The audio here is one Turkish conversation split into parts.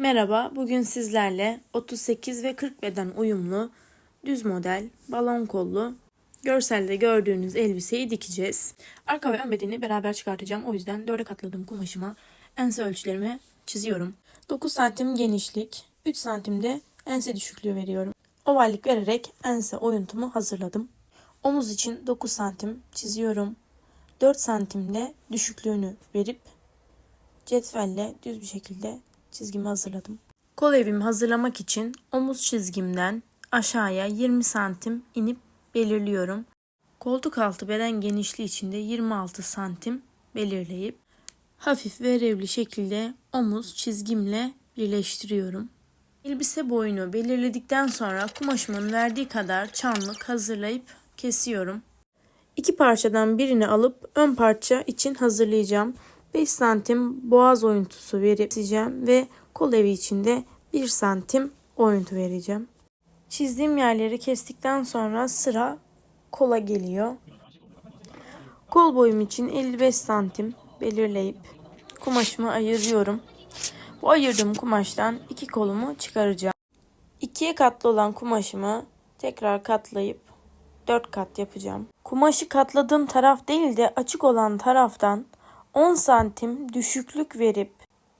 Merhaba, bugün sizlerle 38 ve 40 beden uyumlu, düz model, balon kollu, görselde gördüğünüz elbiseyi dikeceğiz. Arka ve ön bedeni beraber çıkartacağım. O yüzden dörde katladığım kumaşıma ense ölçülerimi çiziyorum. 9 santim genişlik, 3 santim de ense düşüklüğü veriyorum. Ovallik vererek ense oyuntumu hazırladım. Omuz için 9 santim çiziyorum. 4 santimde düşüklüğünü verip cetvelle düz bir şekilde çizgimi hazırladım. Kol evimi hazırlamak için omuz çizgimden aşağıya 20 santim inip belirliyorum. Koltuk altı beden genişliği için de 26 santim belirleyip hafif verevli şekilde omuz çizgimle birleştiriyorum. Elbise boyunu belirledikten sonra kumaşımın verdiği kadar çanlık hazırlayıp kesiyorum. İki parçadan birini alıp ön parça için hazırlayacağım. 5 santim boğaz oyuntusu verip çizeceğim ve kol evi içinde 1 santim oyuntu vereceğim. Çizdiğim yerleri kestikten sonra sıra kola geliyor. Kol boyum için 55 santim belirleyip kumaşımı ayırıyorum. Bu ayırdığım kumaştan iki kolumu çıkaracağım. İkiye katlı olan kumaşımı tekrar katlayıp 4 kat yapacağım. Kumaşı katladığım taraf değil de açık olan taraftan 10 santim düşüklük verip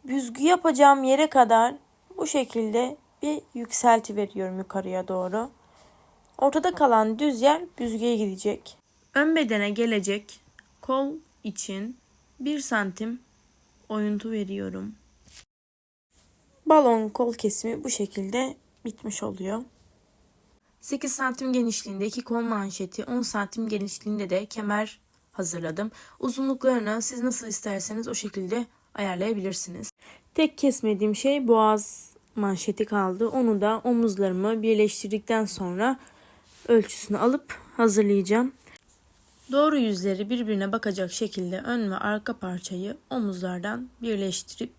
büzgü yapacağım yere kadar bu şekilde bir yükselti veriyorum yukarıya doğru. Ortada kalan düz yer büzgüye gidecek. Ön bedene gelecek kol için 1 santim oyuntu veriyorum. Balon kol kesimi bu şekilde bitmiş oluyor. 8 santim genişliğinde iki kol manşeti, 10 santim genişliğinde de kemer hazırladım. Uzunluklarını siz nasıl isterseniz o şekilde ayarlayabilirsiniz. Tek kesmediğim şey boğaz manşeti kaldı. Onu da omuzlarımı birleştirdikten sonra ölçüsünü alıp hazırlayacağım. Doğru yüzleri birbirine bakacak şekilde ön ve arka parçayı omuzlardan birleştirip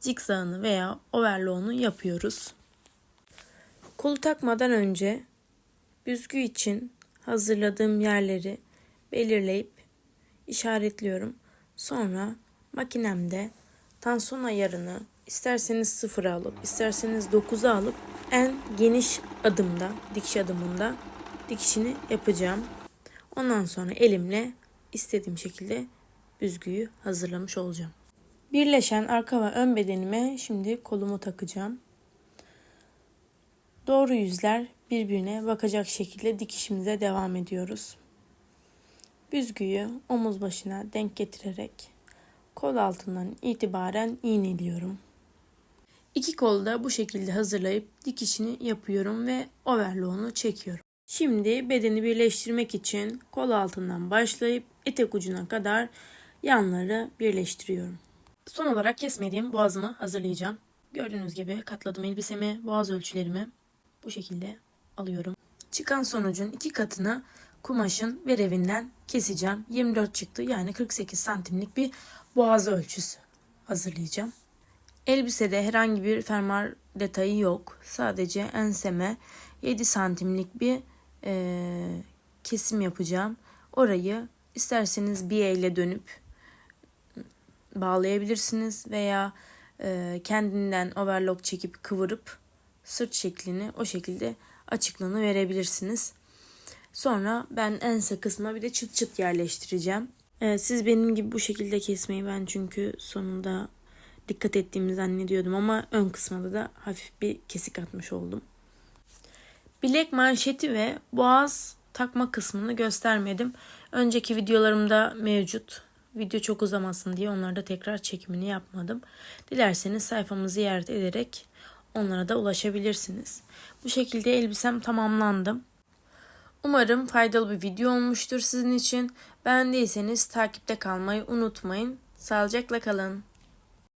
zikzağını veya overlock'unu yapıyoruz. Kolu takmadan önce büzgü için hazırladığım yerleri belirleyip işaretliyorum. Sonra makinemde tansiyon ayarını isterseniz sıfıra alıp isterseniz 9'a alıp en geniş adımda dikiş adımında dikişini yapacağım. Ondan sonra elimle istediğim şekilde büzgüyü hazırlamış olacağım. Birleşen arka ve ön bedenime şimdi kolumu takacağım. Doğru yüzler birbirine bakacak şekilde dikişimize devam ediyoruz. Büzgüyü omuz başına denk getirerek kol altından itibaren iğneliyorum. İki kolu da bu şekilde hazırlayıp dikişini yapıyorum ve overlock'unu çekiyorum. Şimdi bedeni birleştirmek için kol altından başlayıp etek ucuna kadar yanları birleştiriyorum. Son olarak kesmediğim boğazımı hazırlayacağım. Gördüğünüz gibi katladım elbisemi, boğaz ölçülerimi bu şekilde alıyorum. Çıkan sonucun iki katını kumaşın verevinden keseceğim. 24 çıktı yani 48 santimlik bir boğaz ölçüsü hazırlayacağım. Elbisede herhangi bir fermuar detayı yok. Sadece enseme 7 santimlik bir e, kesim yapacağım. Orayı isterseniz bir elle dönüp bağlayabilirsiniz veya e, kendinden overlock çekip kıvırıp sırt şeklini o şekilde açıklığını verebilirsiniz. Sonra ben ense kısmına bir de çıt çıt yerleştireceğim. Ee, siz benim gibi bu şekilde kesmeyi ben çünkü sonunda dikkat ettiğimi zannediyordum ama ön kısmında da hafif bir kesik atmış oldum. Bilek manşeti ve boğaz takma kısmını göstermedim. Önceki videolarımda mevcut. Video çok uzamasın diye onlarda tekrar çekimini yapmadım. Dilerseniz sayfamızı ziyaret ederek onlara da ulaşabilirsiniz. Bu şekilde elbisem tamamlandı. Umarım faydalı bir video olmuştur sizin için. Beğendiyseniz takipte kalmayı unutmayın. Sağlıcakla kalın.